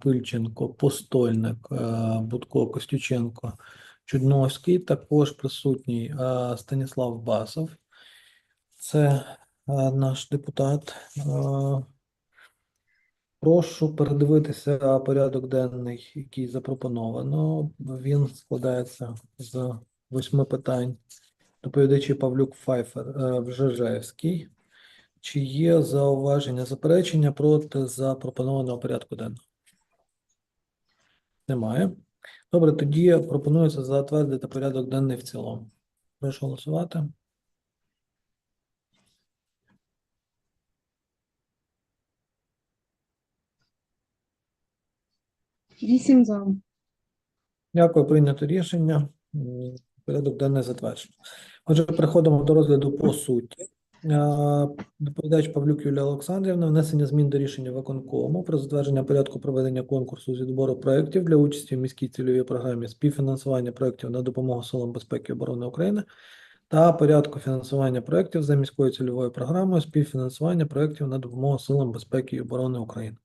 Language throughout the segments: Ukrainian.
Пильченко, Постольник, е, Будко, Костюченко, Чудновський. Також присутній е, Станіслав Басов. Це е, наш депутат. Прошу передивитися порядок денний, який запропоновано. Він складається з восьми питань. Доповідачі Павлюк Файфер, Вжежевський. Чи є зауваження, заперечення проти запропонованого порядку денного? Немає. Добре, тоді пропонується затвердити порядок денний в цілому. Прошу голосувати. Вісім за. Дякую, прийнято рішення. Порядок денний затверджено. Отже, переходимо до розгляду по суті. Е, Доповідач Павлюк Юлія Олександрівна, внесення змін до рішення виконкому про затвердження порядку проведення конкурсу з відбору проєктів для участі в міській цільовій програмі співфінансування проєктів на допомогу силам безпеки і оборони України та порядку фінансування проєктів за міською цільовою програмою співфінансування проєктів на допомогу силам безпеки і оборони України.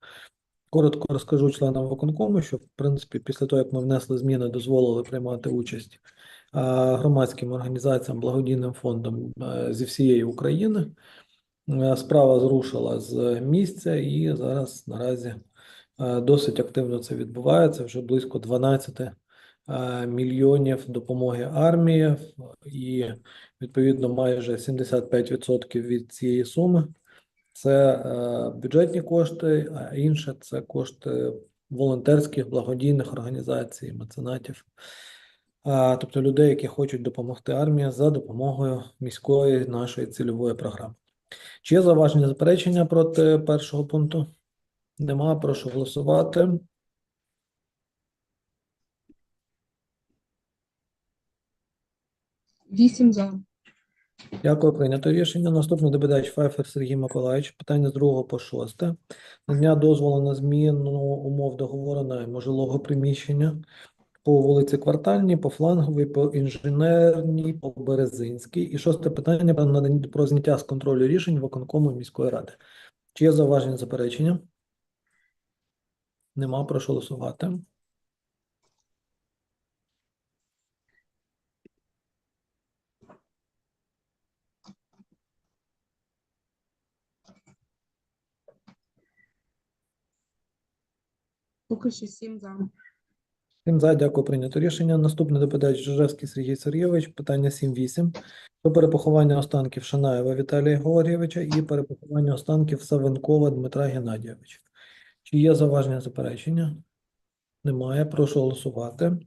Коротко розкажу членам виконкому, що в принципі після того, як ми внесли зміни, дозволили приймати участь громадським організаціям, благодійним фондам е, зі всієї України. Е, Справа зрушила з місця і зараз наразі е, досить активно це відбувається. Вже близько 12 е, мільйонів допомоги армії і відповідно майже 75% від цієї суми це е, бюджетні кошти, а інше це кошти волонтерських благодійних організацій, меценатів, тобто людей, які хочуть допомогти армії за допомогою міської нашої цільової програми. Чи є зауваження заперечення проти першого пункту? Нема, прошу голосувати. Вісім за. Дякую, прийнято рішення. Наступний доповідач Файфер Сергій Миколаївич. Питання з другого по шосте. Надання дозволу на зміну умов договору найму жилого приміщення по вулиці Квартальній, по Фланговій, по Інженерній, по Березинській. І шосте питання про надання про зняття з контролю рішень виконкому міської ради. Чи є зауваження заперечення? Нема, прошу голосувати. Поки що сім за. Всім за, дякую, прийнято рішення. Наступний доповідач Жужевський Сергій Сергійович, питання 7.8. Про перепоховання останків Шанаєва Віталія Георгійовича і перепоховання останків Савенкова Дмитра Геннадійовича. Чи є зауваження заперечення? Немає. Прошу голосувати.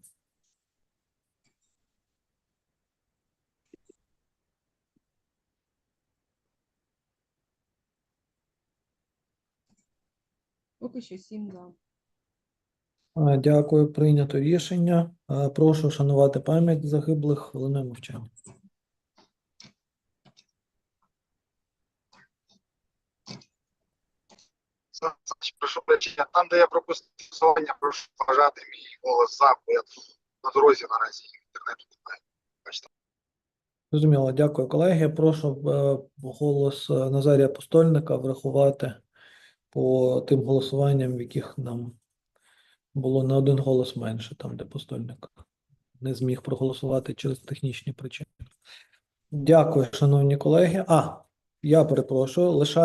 Поки що сім за. А, Дякую, прийнято рішення. Прошу шанувати пам'ять загиблих хвилиною мовчання. Прошу прощення. Там, де я пропустив голосування, прошу вважати мій голос за, бо я на дорозі наразі інтернету немає. Бачите. Зрозуміло, дякую, колеги. Прошу е, голос е, Назарія Постольника врахувати по тим голосуванням, в яких нам було на один голос менше, там, де Постольник не зміг проголосувати через технічні причини. Дякую, шановні колеги. А, я перепрошую, лише